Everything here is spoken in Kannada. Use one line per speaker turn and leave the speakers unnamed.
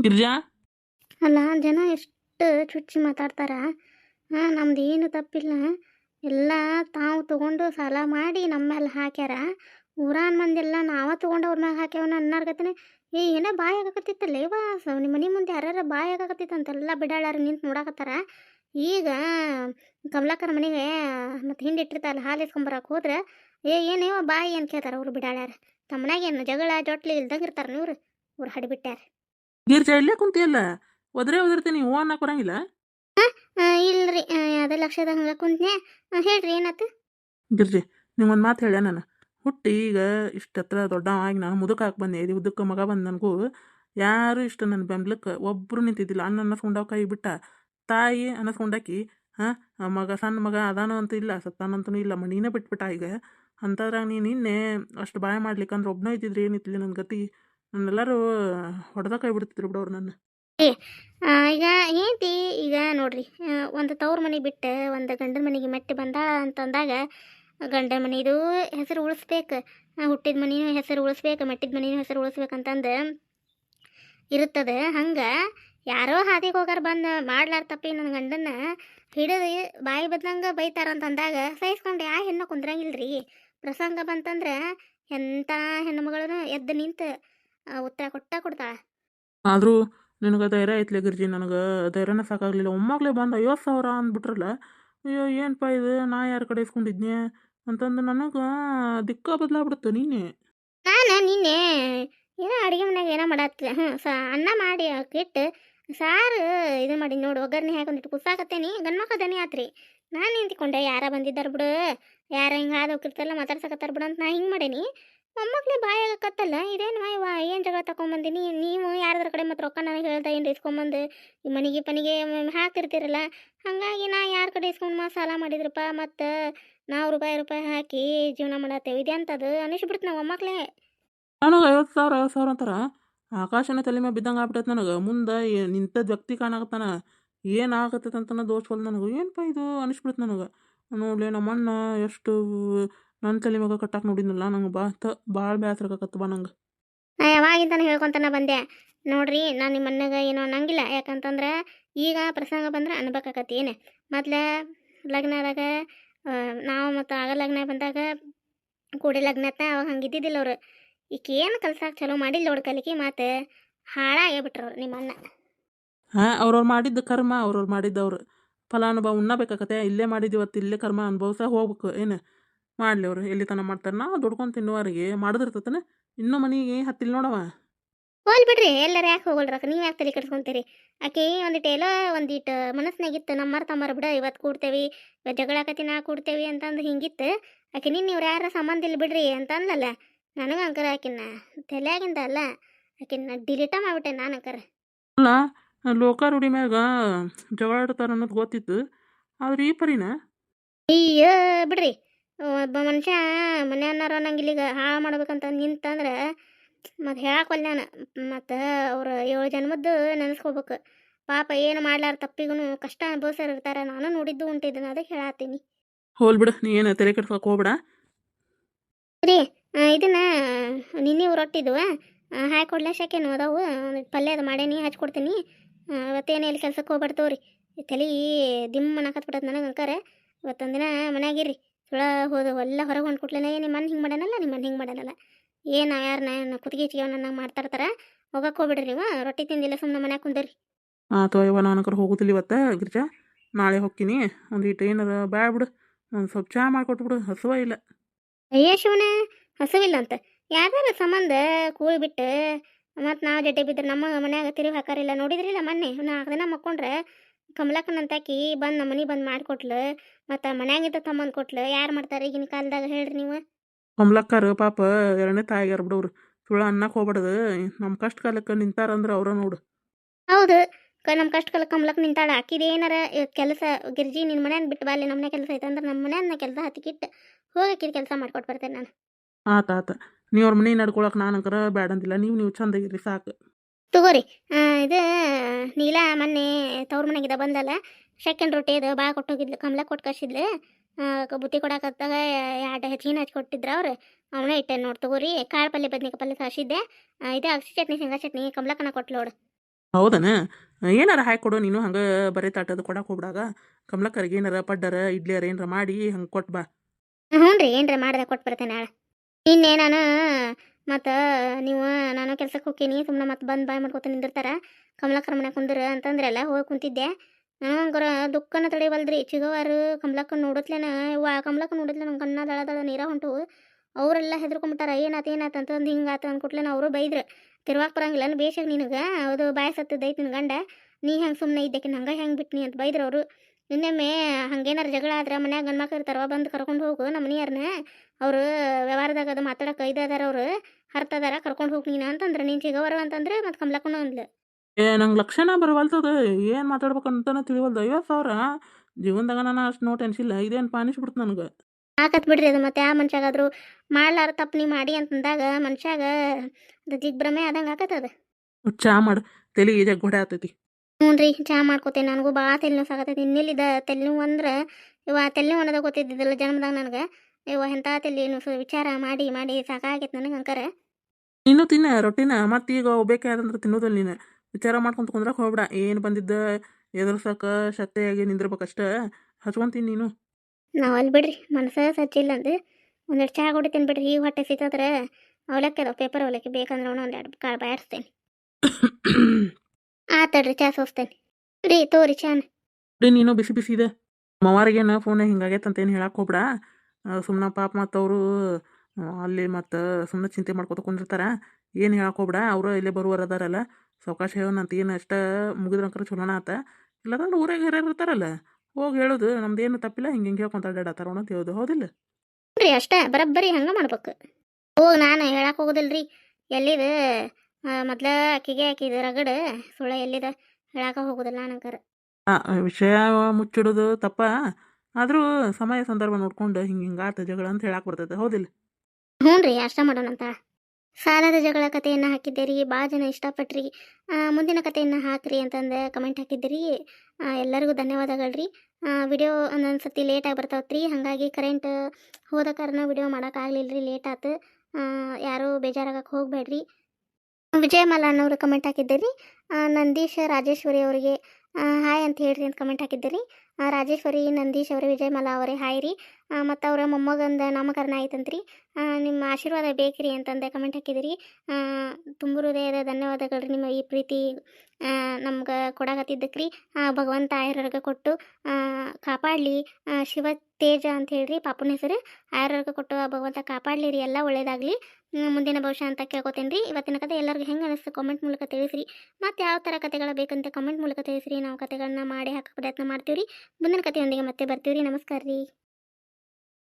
ಗಿರ್ಜಾ?
ಅಲ್ಲ, ಜನ ಎಷ್ಟು ಚುಚ್ಚಿ ಮಾತಾಡ್ತಾರ? ಹಾಂ ನಮ್ದು ಏನು ತಪ್ಪಿಲ್ಲ. ಎಲ್ಲ ತಾವು ತಗೊಂಡು ಸಾಲ ಮಾಡಿ ನಮ್ಮ ಮೇಲೆ ಹಾಕ್ಯಾರ. ಊರಾನ್ ಮಂದೆಲ್ಲ ನಾವ ತಗೊಂಡು ಅವ್ರ ಮ್ಯಾಗ ಹಾಕ್ಯಾವನ ಅನ್ನರ್ಗತನೆ. ಏ, ಏನೋ ಬಾಯ್ ಆಗಕತ್ತಿತ್ತಲ್ಲ ಇವ ನಿಮ್ಮ ಮನೆ ಮುಂದೆ ಯಾರ್ಯಾರ ಬಾಯ್ ಆಗಾಕತ್ತಿತ್ತಂತೆಲ್ಲ ಬಿಡಾಳ್ಯಾರು, ನಿಂತು ನೋಡಾಕತ್ತಾರ. ಈಗ ಕಮಲಾಕರ ಮನೆಗೆ ಮತ್ತು ಹಿಂದೆ ಇಟ್ಟಿರ್ತಾರಲ್ಲ ಹಾಲು ಇಸ್ಕೊಂಬರಕ್ಕೆ ಹೋದ್ರೆ, ಏ ಏನೇವ ಬಾಯಿ ಅಂತ ಕೇಳ್ತಾರ ಅವ್ರು ಬಿಡಾಳ್ಯಾರ? ತಮ್ಮನಾಗ ಏನು ಜಗಳ ಜೊಟ್ಲಿ ಇಲ್ದಂಗೆ ಇರ್ತಾರ ಇವ್ರು? ಇವ್ರು ಹಡಿಬಿಟ್ಟಾರ
ಗಿರ್ಜಾ ಇಲ್ಲೇ ಕುಂತಿಯಲ್ಲ? ಒದ್ರೆ ಒದರ್ತೀನಿ ಹೂ ಅನ್ನ ಬರಂಗಿಲ್ಲ
ಆ, ಇಲ್ರಿ. ಆ, ಅದ ಲಕ್ಷದ ಹಂಗ ಕುಂತ್ನೆ ಆ, ಹೇಳ್ರಿ ಏನಾತು?
ಗಿರ್ಜಿ ನಿಂಗೊಂದು ಮಾತು ಹೇಳ ನಾನು. ಹುಟ್ಟಿ ಈಗ ಇಷ್ಟತ್ರ ದೊಡ್ಡ ದೊಡ್ಡವಾಗಿ ನಾನು ಮುದುಕ ಹಾಕಿ ಬಂದೆ. ಇದು ಉದ್ದಕ್ಕೆ ಮಗ ಬಂದು ನನಗೂ. ಯಾರು ಇಷ್ಟ ನನ್ನ ಬೆಂಬಲಕ್ಕೆ. ಒಬ್ಬರು ನಿಂತಿದ್ದಿಲ್ಲ. ಅಣ್ಣ ಅನ್ನಸ್ಕೊಂಡವ್ ಕೈ ಬಿಟ್ಟ. ತಾಯಿ ಅನ್ನಸ್ಕೊಂಡಾಕಿ ಹಾಂ ಮಗ ಸಣ್ಣ ಮಗ ಅದಾನು ಅಂತ ಇಲ್ಲ. ಸತ್ತಾನಂತೂ ಇಲ್ಲ. ಮಣೀನೇ ಬಿಟ್ಬಿಟ್ಟ ಈಗ. ಅಂಥದ್ರಾಗ ನೀನು ನಿನ್ನೆ ಅಷ್ಟು ಬಾಯ ಮಾಡ್ಲಿಕ್ಕಂದ್ರೆ ಒಬ್ಬನೇ ಇದ್ದಿದ್ರೆ ಏನಿತ್ತಿಲ್ಲ ನನ್ನ ಗತಿ? ನನ್ನೆಲ್ಲರೂ ಹೊಡೆದಕ್ಕಾಗಿ ಬಿಡ್ತಿದ್ರು ಬಿಡು ಅವ್ರು ನನ್ನ.
ಏ ಈಗ ಏನ್ತಿ? ಈಗ ನೋಡ್ರಿ ಒಂದು ತವ್ರ ಮನೆ ಬಿಟ್ಟು ಒಂದು ಗಂಡನ ಮನೆಗೆ ಮೆಟ್ಟಿ ಬಂದಾಳ ಅಂತಂದಾಗ ಗಂಡ ಮನೆದು ಹೆಸರು ಉಳಿಸ್ಬೇಕು ಹುಟ್ಟಿದ ಮನೆಯೂ ಹೆಸರು ಉಳಿಸ್ಬೇಕು, ಮೆಟ್ಟಿದ ಮನೆಯೂ ಹೆಸರು ಉಳಿಸ್ಬೇಕಂತಂದು ಇರುತ್ತದೆ. ಹಂಗೆ ಯಾರೋ ಹಾದಿಗೆ ಹೋಗಾರ ಬಂದು ಮಾಡ್ಲಾರ ತಪ್ಪಿ ನನ್ನ ಗಂಡನ ಹಿಡಿದು ಬಾಯಿ ಬದ್ದಂಗೆ ಬೈತಾರಂತಂದಾಗ ಸಹಿಸ್ಕೊಂಡು ಯಾ ಹೆಣ್ಣು ಕುಂದ್ರಂಗಿಲ್ರಿ. ಪ್ರಸಂಗ ಬಂತಂದ್ರೆ ಎಂಥ ಹೆಣ್ಣುಮಗಳನ್ನು ಎದ್ದು ನಿಂತು ಉತ್ತರ ಕೊಟ್ಟ ಕೊಡ್ತಾಳೆ.
ಆದರೂ ನಿನಗೆ ಧೈರ್ಯ ಐತ್ಲೆ ಗಿರ್ಜಿ ನನಗೆ ಧೈರ್ಯನ ಸಾಕಾಗಲಿಲ್ಲ. ಒಮ್ಮಾಗಲೇ ಬಂದು ಐವತ್ತು ಸಾವಿರ ಅಂದ್ಬಿಟ್ರಲ್ಲ ಅಯ್ಯೋ ಏನಪ್ಪ ಇದು ನಾ ಯಾರ ಕಡೆ ಇಸ್ಕೊಂಡಿದ್ನೆ ಅಂತಂದು ನನಗೆ ದಿಕ್ಕ ಬದಲಾಗ್ಬಿಡುತ್ತೆ ನೀನೆ.
ನಾನು ನಿನ್ನೆ ಏನೋ ಅಡುಗೆ ಮನ್ಯಾಗ ಏನೋ ಮಾಡತ್ತಿಲ್ಲ ಹ್ಞೂ ಸ ಅನ್ನ ಮಾಡಿ ಇಟ್ಟು ಸಾರು ಇದು ಮಾಡಿ ನೋಡು ಒಗ್ಗರಣೆ ಹಾಕೊಂಡಿಟ್ಟು ಕುಸಾಕತ್ತೇನಿ ಗಂಡ್ಮಕ್ಳ ದನಿ ಆತ್ರಿ. ನಾನು ನಿಂತ್ಕೊಂಡೆ ಯಾರ ಬಂದಿದ್ದಾರ ಬಿಡು ಯಾರ ಹಿಂಗೆ ಹಾದು ಹೋಗಿರ್ತಾರಲ್ಲ ಮಾತಾಡ್ಸಕತ್ತಾರ ಬಿಡು ಅಂತ ನಾ ಹಿಂಗೆ ಮಾಡೇನಿ. ಮೊಮ್ಮಕ್ಳೇ ಬಾಯಾಗತ್ತಲ್ಲ ಇದೇನು ಇವ ಏನು ಜಗಳ ತಗೊಂಬಂದಿನಿ ನೀವು ಯಾರದ್ರ ಕಡೆ ಮತ್ತು ರೊಕ್ಕ ನನಗೆ ಹೇಳ್ತಾ ಏನು ಇಸ್ಕೊಂಬಂದು? ಈ ಮನೆಗೆ ಪನಿಗೆ ಹಾಕ್ತಿರ್ತೀರಲ್ಲ? ಹಾಗಾಗಿ ನಾ ಯಾರ ಕಡೆ ಇಸ್ಕೊಂಡು ಮಾ ಸಾಲ ಮಾಡಿದ್ರಪ್ಪ? ಮತ್ತು ನಾವು ರೂಪಾಯಿ ರೂಪಾಯಿ ಹಾಕಿ ಜೀವನ ಮಾಡತ್ತೇವೆ. ಇದೆ ಅಂತದು ಅನಿಸ್ಬಿಡ್ತು ನಾವು ಮೊಮ್ಮಕ್ಳೇ
ನನಗೆ ಐವತ್ತು ಸಾವಿರ ಐವತ್ತು ಸಾವಿರ ಅಂತಾರ? ಆಕಾಶನ ತಲೆ ಮೇಲೆ ಬಿದ್ದಂಗೆ ಆಗ್ಬಿಟ್ಟೈತೆ ನನಗೆ. ಮುಂದೆ ನಿಂತದ ವ್ಯಕ್ತಿ ಕಾಣಾಗತ್ತಾನ ಏನು ಆಗತ್ತೈತೆ ಅಂತ ದೋಸ್ವಲ್ ನನಗೆ. ಏನಪ್ಪ ಇದು? ಅನಿಸ್ಬಿಡ್ತು ನನಗೆ. ನೋಡ್ಲಿ ನಮ್ಮ ಅಣ್ಣ ಎಷ್ಟು ನನ್ನ ತಲೆ ಮಗ ಕಟ್ಟಾಕ್ ನೋಡಿದ್ನಲ್ಲ ನಂಗೆ ಬಾ ತ ಭಾಳ ಬೇಸರಕತ್ತು ಬಾ ನಂಗೆ.
ನಾ ಯಾವಾಗಿಂತಾನೆ ಹೇಳ್ಕೊಂತಾನೆ ಬಂದೆ. ನೋಡ್ರಿ ನಾನು ನಿಮ್ಮ ಅಣ್ಣಗ ಏನೋ ಅನ್ನಂಗಿಲ್ಲ. ಯಾಕಂತಂದ್ರೆ ಈಗ ಪ್ರಸಂಗ ಬಂದ್ರೆ ಅನ್ಬೇಕಾಕತಿ ಏನು? ಮೊದ್ಲು ಲಗ್ನದಾಗ ನಾವು ಮತ್ತು ಆಗ ಲಗ್ನ ಬಂದಾಗ ಕೂಡಿ ಲಗ್ನತ್ತ ಅವಾಗ ಹಂಗೆ ಇದ್ದಿದ್ದಿಲ್ಲ ಅವ್ರು. ಈಕೆ ಏನು ಕಲ್ಸಾಕ ಚಲೋ ಮಾಡಿಲ್ಲ ನೋಡಿ ಕಲಿಕೆ ಮಾತು ಹಾಳಾಗೇ ಬಿಟ್ರು ಅವ್ರು ನಿಮ್ಮ ಅಣ್ಣ.
ಹಾಂ ಅವ್ರವ್ರು ಮಾಡಿದ್ದು ಕರ್ಮ ಅವ್ರವ್ರು ಮಾಡಿದ್ದವ್ರು. ಫಲಾನುಭವ ಉಣ್ಣಬೇಕಾಗತ್ತೆ ಇಲ್ಲೇ ಮಾಡಿದ್ದೀವತ್ತು ಇಲ್ಲೇ ಕರ್ಮ ಅನುಭವಿಸ ಹೋಗ್ಬೇಕು ಏನು? ಮಾಡಲಿ ಅವರು ಎಲ್ಲಿ ತನ ಮಾಡ್ತಾರೆ. ನಾವು ದುಡ್ಕೊಂಡು ತಿನ್ನುವರಿಗೆ ಮಾಡಿದಿರ್ತತನ. ಇನ್ನೂ ಮನೆಗೆ ಹತ್ತಿಲ್ಲ ನೋಡವ
ಹೋಲ್ ಬಿಡ್ರಿ ಎಲ್ಲರ ಯಾಕೆ ಹೋಗಲ್ರಕ್ಕ ನೀವು ಯಾಕೆ ತಲೆ ಕೆಡ್ಸ್ಕೊಂತೀರಿ? ಆಕೆ ಒಂದಿಟ್ಟು ಎಲ್ಲ ಒಂದಿಟ್ಟು ಮನಸ್ಸಿನಾಗಿತ್ತು ನಮ್ಮರ ತಮ್ಮರ ಬಿಡ ಇವತ್ತು ಕೂಡ್ತೇವಿ ಇವತ್ತು ಜಗಳಾಕತಿ ನಾ ಕೂಡ್ತೇವಿ ಅಂತಂದು ಹಿಂಗಿತ್ತು. ಆಕೆ ನಿನ್ನ ಇವ್ರು ಯಾರ ಸಂಬಂಧ ಇಲ್ಲ ಬಿಡ್ರಿ ಅಂತ ಅಂದಲ್ಲ ನನಗೆ ಅಂಕರ ಆಕಿನ್ನ ತಲೆಯಾಗಿಂದ ಅಲ್ಲ ಆಕಿನ್ನ ಡಿಲೀಟ ಮಾಡ್ಬಿಟ್ಟೆ ನಾನು ಅಂಕರ.
ಅಲ್ಲ ಲೋಕಾರೂಢಿ ಮ್ಯಾಗ ಜಗಳ ಆಡ್ತಾರ ಅನ್ನೋದು ಗೊತ್ತಿತ್ತು. ಆದ್ರೆ ಈ ಪರಿನ?
ಅಯ್ಯ ಬಿಡ್ರಿ. ಒಬ್ಬ ಮನುಷ್ಯ ಮನೆಯನ್ನಾರ ಅನ್ನಂಗಿಲ್ಲ. ಈಗ ಹಾಳು ಮಾಡ್ಬೇಕಂತ ನಿಂತಂದ್ರೆ ಮತ್ತು ಹೇಳಕ್ಕೆ ನಾನು ಮತ್ತು ಅವ್ರು ಏಳು ಜನ್ಮದ್ದು ನೆನೆಸ್ಕೋಬೇಕು. ಪಾಪ ಏನು ಮಾಡ್ಲಾರ ತಪ್ಪಿಗೂ ಕಷ್ಟ ಅನುಭವಿಸೋರು ಇರ್ತಾರೆ. ನಾನು ನೋಡಿದ್ದು ಉಂಟಿದ್ದನ್ನು ಅದಕ್ಕೆ ಹೇಳತ್ತೀನಿ
ಹೋಲ್ ಬಿಡು. ನೀ ಏನು ತಲೆ ಕೆಡ್ಸೋಕೆ ಹೋಗ್ಬಿಡ.
ರೀ ಇದನ್ನ ನಿನ್ನೆ ರೊಟ್ಟಿದ್ವು ಹಾಕೊಡ್ಲ ಶಾಕೇನು ಅದಾವು. ಒಂದಿಟ್ ಪಲ್ಯ ಅದು ಮಾಡೇನಿ ಹಚ್ಕೊಡ್ತೀನಿ ಇವತ್ತೇನು ಎಲ್ಲಿ ಕೆಲ್ಸಕ್ಕೆ ಹೋಗ್ಬಾರ್ದು ರೀ ತಲೆ ದಿಮ್ ಅನ್ನಕತ್ಬಿಟ್ಟದ ನನಗೆ ಅಂಕಾರ. ಇವತ್ತೊಂದಿನ ಮನ್ಯಾಗಿರ್ರಿ ಸುಳ ಹೋದ ಎಲ್ಲ ಹೊರಗೆ ಹೊಂಟ್ ಕೊಟ್ಲೇನೆ ನಿಮ್ಮ ಮನೆ ಹಿಂಗೆ ಮಾಡ್ಯಾನಲ್ಲ ನಿಮ್ಮ ಮನೆ ಹಿಂಗೆ ಮಾಡ್ಯಾನಲ್ಲ ಏನು ಯಾರು ನಾನು ಕುತ್ತಿಗೆ ಚಿಗವನ್ನ ಮಾಡ್ತಾರ್ತಾರ ಹೋಗಕ್ಕೆ ಹೋಗ್ಬಿಡ್ರಿ ನೀವು ರೊಟ್ಟಿ ತಿಂದಿಲ್ಲ ಸುಮ್ಮನೆ ಮನ್ಯಾಗ ಕುಂದರಿ
ಆತು ಇವ ನಾನು ಹೋಗುದಿಲ್ಲ ಇವತ್ತು ಗಿರ್ಜಾ ನಾಳೆ ಹೋಗ್ತೀನಿ ಒಂದಿಟ್ಟು ಏನಾರ ಬ್ಯಾ ಬಿಡು ಒಂದು ಸ್ವಲ್ಪ ಚಹಾ ಮಾಡಿಕೊಟ್ಬಿಡು ಹಸುವ ಇಲ್ಲ.
ಅಯ್ಯೋ ಶಿವನ ಹಸುವಿಲ್ಲ ಅಂತ ಯಾರ್ದಾರ ಸಂಬಂಧ ಕೂಳಿ ಬಿಟ್ಟು ಮತ್ತು ನಾವು ಜಡ್ಡೆ ಬಿದ್ರೆ ನಮ್ಮ ಮನ್ಯಾಗ ತಿರುಗಿ ಹಾಕಾರಿಲ್ಲ ನೋಡಿದ್ರಿಲ್ಲ ಮೊನ್ನೆ ನಾಲ್ಕು ದಿನ ಮಕ್ಕೊಂಡ್ರೆ ಕಮಲಕ್ಕನಂತಾಕಿ ಬಂದು ನಮ್ಮ ಮನೆ ಬಂದು ಮಾಡಿಕೊಟ್ಲು. ಮತ್ತು ಮನ್ಯಾಗಿದ್ದ ತಮ್ಮಂದು ಕೊಟ್ಲು. ಯಾರು ಮಾಡ್ತಾರೆ ಈಗಿನ ಕಾಲದಾಗ ಹೇಳ್ರಿ ನೀವು?
ಕಮಲಕ್ಕರು ಪಾಪ ಎರಡನೇ ತಾಯಿಗಾರ ಬಿಡವ್ರು ಸುಳ್ಳ ಅನ್ನಕ್ಕೆ ಹೋಗ್ಬಾರ್ದು. ನಮ್ಮ ಕಷ್ಟ ಕಾಲಕ್ಕೆ ನಿಂತಾರಂದ್ರೆ ಅವ್ರ ನೋಡು.
ಹೌದು. ಕ ನಮ್ಮ ಕಷ್ಟ ಕಾಲಕ್ಕೆ ಕಮಲಕ್ಕೆ ನಿಂತಾಳ ಆಕಿದೇನಾರ ಕೆಲಸ ಗಿರ್ಜಿ ನಿನ್ನ ಮನೆಯನ್ನು ಬಿಟ್ಟು ಬಾಲಿ ನಮ್ಮ ಮನೆ ಕೆಲಸ ಐತೆ ಅಂದ್ರೆ ನಮ್ಮ ಮನೆಯನ್ನ ಕೆಲಸ ಹತ್ತಿಕಿಟ್ಟು ಹೋಗಿ ಆಕಿದ ಕೆಲಸ ಮಾಡ್ಕೊಟ್ಟು ಬರ್ತೇನೆ ನಾನು.
ಆತ ಆತ. ನೀವು ಅವ್ರ ಮನೆ ನಡ್ಕೊಳಕ್ಕೆ ನಾನು ಅಂಕರ ಬೇಡಂದಿಲ್ಲ ನೀವು ನೀವು ಚಂದಾಗಿರಿ ಸಾಕು.
ತಗೋರಿ. ಇದು ನೀಲಾ ಮೊನ್ನೆ ತವ್ರ ಮನೆಗಿದ ಬಂದಲ್ಲ ಸೆಕೆಂಡ್ ರೊಟ್ಟಿ ಅದು ಭಾಳ ಕೊಟ್ಟೋಗಿದ್ಲು ಕಮಲ ಕೊಟ್ಟು ಕಳ್ಸಿದ್ಲು. ಬುತ್ತಿ ಕೊಡಕತ್ತಾಗ ಎರಡು ಹೆಚ್ಚಿನ ಹಚ್ಚಿ ಕೊಟ್ಟಿದ್ರು ಅವ್ರು. ಅವನೇ ಇಟ್ಟೆ ನೋಡಿ ತಗೋರಿ. ಕಾಳು ಪಲ್ಯ ಬದ್ನಿಕ ಪಲ್ಯ ಕಾಸಿದ್ದೆ ಇದು ಅಗಸಿ ಚಟ್ನಿ ಶೇಂಗಾ ಚಟ್ನಿ ಕಮಲಕ್ಕನ ಕೊಟ್ಲು ನೋಡು
ಹೌದನ? ಏನಾರ ಹಾಕಿ ಕೊಡು ನೀನು ಹಂಗೆ ಬರೀ ತಾಟದು ಕೊಡಕ್ಕೆ ಹೋಗ್ಬಿಡಾಗ ಕಮಲಕ್ಕರಿಗೆ ಏನಾರ ಪಡ್ಡರ ಇಡ್ಲಿಯರ ಏನಾರ ಮಾಡಿ ಹಂಗೆ ಕೊಟ್ಟು ಬಾ.
ಹ್ಞೂ ರೀ ಏನ್ರ ಮಾಡ್ದೆ ಕೊಟ್ಟು ಬರ್ತೇನೆ ನಾಳೆ. ನಿನ್ನೆ ನಾನು ಮತ್ತು ನೀವು ನಾನು ಕೆಲ್ಸಕ್ಕೆ ಹೋಗ್ತೀನಿ ಸುಮ್ಮನೆ ಮತ್ತೆ ಬಂದು ಬಾಯ್ ಮಾಡ್ಕೊತ ನಿಂದಿರ್ತಾರ. ಕಮಲಾಕರ ಮನೆ ಕುಂದ್ರ ಅಂತಂದ್ರಲ್ಲ ಹೋಗಿ ಕುಂತಿದ್ದೆ. ಹಂಗಾರ ದುಃಖನ ತಡೆಯವಲ್ದ್ರಿ ಚಿಗವಾರು ಕಮಲಕ್ಕ ನೋಡತ್ಲೇನ ವಾ ಕಮಲಕ್ಕ ನೋಡತ್ಲೆ ನಂಗೆ ಕಣ್ಣ ದಳ ದಳ ನೀರ ಹೊಂಟು. ಅವರೆಲ್ಲ ಹೆದರ್ಕೊಂಬಿಟ್ಟಾರ, ಏನಾತ ಏನಾತ ಅಂತಂದು ಹಿಂಗೆ ಆತ ಅಂದ್ಕೊಟ್ಲೆ ಅವರು ಬೈದ್ರು. ತಿರ್ವಾಕ್ ಬರಂಗಿಲ್ಲ ಬೇಷಾಗ ನಿನಗೆ, ಅದು ಬಾಯ್ ಸತ್ತದೈತಿ ನಿನ್ನ ಗಂಡ. ನೀ ಹೆಂಗೆ ಸುಮ್ಮನೆ ಇದ್ದಕ್ಕೆ ಹಂಗೆ ಹೆಂಗೆ ಬಿಟ್ನಿ ಅಂತ ಬೈದ್ರು ಅವರು. ಇನ್ನೊಮ್ಮೆ ಹಂಗೇನಾರ ಜಗಳ ಆದ್ರೆ ಮನ್ಯಾಗ ಗಂಡು ಮಕ್ಳು ಇರ್ತಾರವ ಬಂದು ಕರ್ಕೊಂಡು ಹೋಗು ನಮ್ಮ ಮನೆಯವ್ರನ್ನ. ಅವರು ವ್ಯವಹಾರದಾಗ ಅದು ಮಾತಾಡಕ್ಕೆ ಇದಾರ ಅವರು ಹರ್ತದಾರ ಕರ್ಕೊಂಡು ಹೋಗಿ ನೀನು ಅಂತಂದ್ರೆ ನೀನು ಸಿಗೋವರ ಅಂತಂದ್ರೆ ಮತ್ತೆ ಕಮಲಕ್ಕನು ಅಂದ್ಲು.
ಏ ನಂಗೆ ಲಕ್ಷಣ ಬರವಲ್ತದ ಏನು ಮಾತಾಡ್ಬೇಕಂತನ ತಿಳಿವಲ್ದು. ಐವತ್ತು ಸಾವಿರ ಜೀವನದಾಗ ನಾನು ಅಷ್ಟು ನೋಟ್ ಅನಿಸಿಲ್ಲ ಇದೇನು ಪಾನಿಸ್ ಬಿಡ್ತು ನನಗೆ.
ಹಾಕತ್ ಬಿಡ್ರಿ ಅದು ಮತ್ತೆ ಆ ಮನ್ಷಾಗಾದ್ರು ಮಾಡ್ಲಾರ ತಪ್ಪು ನೀ ಮಾಡಿ ಅಂತಂದಾಗ ಮನುಷ್ಯಾಗ ಅದು ದಿಗ್ಭ್ರಮೆ ಆದಂಗೆ ಹಾಕತ್ತದ
ಚಾ ಮಾಡು ತಲೆ ಜಗ್ ಹೊಡೆ ಆಗ್ತೈತಿ
ಹ್ಞೂ ರೀ ಚಹಾ ಮಾಡ್ಕೋತೇನೆ ನನಗೂ ಭಾಳ ತಲೆನೋವು ಸಾಕತ್ತೈತಿ ಇನ್ನೆಲ್ಲಿದ ತಲೆನೋವು ಅಂದ್ರೆ ಇವ ತಲೆನೋವು ಅನ್ನೋದ ಗೊತ್ತಿದ್ದಿದ್ದಿಲ್ಲ ಜನ್ಮದಾಗ ನನಗೆ. ಇವ ಎಂಥ ತಲೆನೋವು ವಿಚಾರ ಮಾಡಿ ಮಾಡಿ ಸಾಕಾಗೈತೆ ನನಗೆ ಅಂಕರ.
ನೀನು ತಿನ್ನ ರೊಟ್ಟಿನ ಮತ್ತೆ ಈಗ ಆದಂದ್ರೆ ತಿನ್ನೋದಲ್ಲ ನೀನು. ವಿಚಾರ ಮಾಡ್ಕೊಂತ ಕುಂದ್ರಕ್ಕೆ ಹೋಗ್ಬಿಡ. ಏನು ಬಂದಿದ್ದ ಎದುರ್ಸಕ ಶಕ್ತಿಯಾಗಿ ನಿಂದಿರ್ಬೇಕಷ್ಟ. ಹಚ್ಕೊಂತೀನಿ ನೀನು.
ನಾವು ಅಲ್ಲಿ ಬಿಡ್ರಿ ಮನಸ್ಸ ಸಜ್ಜಿಲ್ಲ ಅಂದು. ಒಂದೆರಡು ಚಹಾ ಕೊಡಿ ಬಿಡ್ರಿ ಈಗ ಹೊಟ್ಟೆ ಸಿಗ್ತದ್ರೆ ಅವಲಕ್ಕಿ ಅದಾವ ಪೇಪರ್ ಅವಲಕ್ಕಿ ಬೇಕಂದ್ರೆ ಅವನು ಒಂದೆರಡು ಕಾಳು ಬಾಯಾಡ್ಸ್ತೇನೆ. ಆತಡ್ರಿ ಚಾಸ್ ಸೋಸ್ತೇನೆ. ರೀ ತೋರಿ ಚಾನ.
ರೀ ನೀನು ಬಿಸಿ ಬಿಸಿ ಇದೆ. ಮವಾರಿಗೇನು ಫೋನ್ ಹಿಂಗಾಗೈತೆ ಅಂತ ಏನು ಹೇಳಕ್ಕೆ ಹೋಗ್ಬೇಡ. ಸುಮ್ಮನೆ ಪಾಪ ಮತ್ತು ಅವರು ಅಲ್ಲಿ ಮತ್ತು ಸುಮ್ಮನೆ ಚಿಂತೆ ಮಾಡ್ಕೊತ ಕುಂದಿರ್ತಾರ. ಏನು ಹೇಳಕ್ಕೆ ಹೋಗ್ಬೇಡ ಅವರು ಇಲ್ಲೇ ಬರುವರು ಅದಾರಲ್ಲ. ಸಾವಕಾಶ ಹೇಳೋಣಂತ ಏನು ಅಷ್ಟ ಮುಗಿದ್ರಂಕರ ಚಲೋಣ ಆತ. ಇಲ್ಲಾಂದ್ರೆ ಊರಾಗ ಹಿರಿಯರು ಇರ್ತಾರಲ್ಲ. ಹೋಗಿ ಹೇಳೋದು ನಮ್ದು ಏನು ತಪ್ಪಿಲ್ಲ ಹಿಂಗೆ ಹಿಂಗೆ ಹೇಳ್ಕೊಂತ ಅಡ್ಡಾಡತ್ತಾರ ಅಂತ ಹೇಳೋದು ಹೌದಿಲ್ಲ?
ರೀ ಅಷ್ಟೇ ಬರಬ್ಬರಿ ಹಂಗೆ ಮಾಡ್ಬೇಕು. ಹೋಗಿ ನಾನು ಹೇಳಕ್ಕೆ ಹೋಗೋದಿಲ್ಲ ರೀ ಎಲ್ಲಿದ? ಮೊದ್ಲ ಅಕ್ಕಿಗೆ ಹಾಕಿದ ರಗಡ ಸುಳ್ಳ ಎಲ್ಲಿದ ಹೇಳಕ್ಕೆ ಹೋಗುದಿಲ್ಲ ನನಗರ.
ವಿಷಯ ಮುಚ್ಚಿಡೋದು ತಪ್ಪ. ಆದರೂ ಸಮಯ ಸಂದರ್ಭ ನೋಡ್ಕೊಂಡು ಹಿಂಗೆ ಹಿಂಗ ಆತ ಜಗಳ ಅಂತ ಹೇಳಕ್ಕೆ ಬರ್ತೈತೆ ಹೌದಿಲ್ಲ?
ಹ್ಞೂ ರೀ ಅಷ್ಟ ಮಾಡೋಣಂತ ಸಾಲದ ಜಗಳ ಕಥೆಯನ್ನು ಹಾಕಿದ್ದೀರಿ ಭಾಳ ಜನ ಇಷ್ಟಪಟ್ರಿ. ಮುಂದಿನ ಕಥೆಯನ್ನು ಹಾಕ್ರಿ ಅಂತಂದು ಕಮೆಂಟ್ ಹಾಕಿದ್ದೀರಿ. ಎಲ್ಲರಿಗೂ ಧನ್ಯವಾದಗಳು ರೀ ವಿಡಿಯೋ ಒಂದೊಂದು ಸತಿ ಲೇಟಾಗಿ ಬರ್ತಾವತ್ತು ರೀ ಹಾಗಾಗಿ ಕರೆಂಟ್ ಹೋದ ಕಾರಣ ವಿಡಿಯೋ ಮಾಡೋಕ್ಕಾಗಲಿಲ್ಲ ರೀ ಲೇಟ್ ಆತು. ಯಾರೂ ಬೇಜಾರಾಗಕ್ಕೆ ಹೋಗಬೇಡ್ರಿ. ವಿಜಯ ಅನ್ನೋರು ಕಮೆಂಟ್ ಹಾಕಿದ್ದೀರಿ ನಂದೀಶ ರಾಜೇಶ್ವರಿ ಅವರಿಗೆ ಹಾಯ್ ಅಂತ ಹೇಳ್ರಿ ಅಂತ ಕಮೆಂಟ್ ಹಾಕಿದ್ದೀರಿ ರಾಜೇಶ್ವರಿ, ನಂದೀಶ್ ಅವರು, ವಿಜಯ ಮಲ್ಲ ಅವರೇ, ಹಾಯ್ ರೀ. ಮತ್ತು ಅವರ ಮೊಮ್ಮಗಂದ ನಾಮಕರಣ ಆಯ್ತಂತ್ರಿ. ನಿಮ್ಮ ಆಶೀರ್ವಾದ ಬೇಕ್ರಿ ಅಂತಂದೆ ಕಮೆಂಟ್ ಹಾಕಿದಿರಿ. ತುಂಬ ಹೃದಯದ ಧನ್ಯವಾದಗಳು ರೀ ನಿಮ್ಮ ಈ ಪ್ರೀತಿ ನಮ್ಗೆ ಕೊಡಾಕತ್ತಿದ್ದಕ್ಕೆ ರೀ ಭಗವಂತ ಆಯುರ್ವರ್ಗ ಕೊಟ್ಟು ಕಾಪಾಡಲಿ. ಶಿವ ತೇಜ ಅಂತ ಹೇಳ್ರಿ ಪಾಪನ ಹೆಸರು. ಆಯುರ್ವರ್ಗ ಕೊಟ್ಟು ಭಗವಂತ ಕಾಪಾಡಲಿ ರೀ, ಎಲ್ಲ ಒಳ್ಳೇದಾಗಲಿ. ಮುಂದಿನ ಭವಿಷ್ಯ ಅಂತ ಕೇಳ್ಕೊತೇನೆ ರೀ ಇವತ್ತಿನ ಕತೆ ಎಲ್ಲರಿಗೂ ಹೆಂಗೆ ಅನಿಸ್ತು ಕಾಮೆಂಟ್ ಮೂಲಕ ತಿಳಿಸ್ರಿ. ಮತ್ತು ಯಾವ ಥರ ಕತೆಗಳು ಬೇಕಂತ ಕಮೆಂಟ್ ಮೂಲಕ ತಿಳಿಸ್ರಿ. ನಾವು ಕತೆಗಳನ್ನ ಮಾಡಿ ಹಾಕೋ ಪ್ರಯತ್ನ ಮಾಡ್ತೀವಿ ರೀ ಮುಂದಿನ ಕಥೆಯೊಂದಿಗೆ ಮತ್ತೆ ಬರ್ತೀವಿ ರೀ ನಮಸ್ಕಾರ ರೀ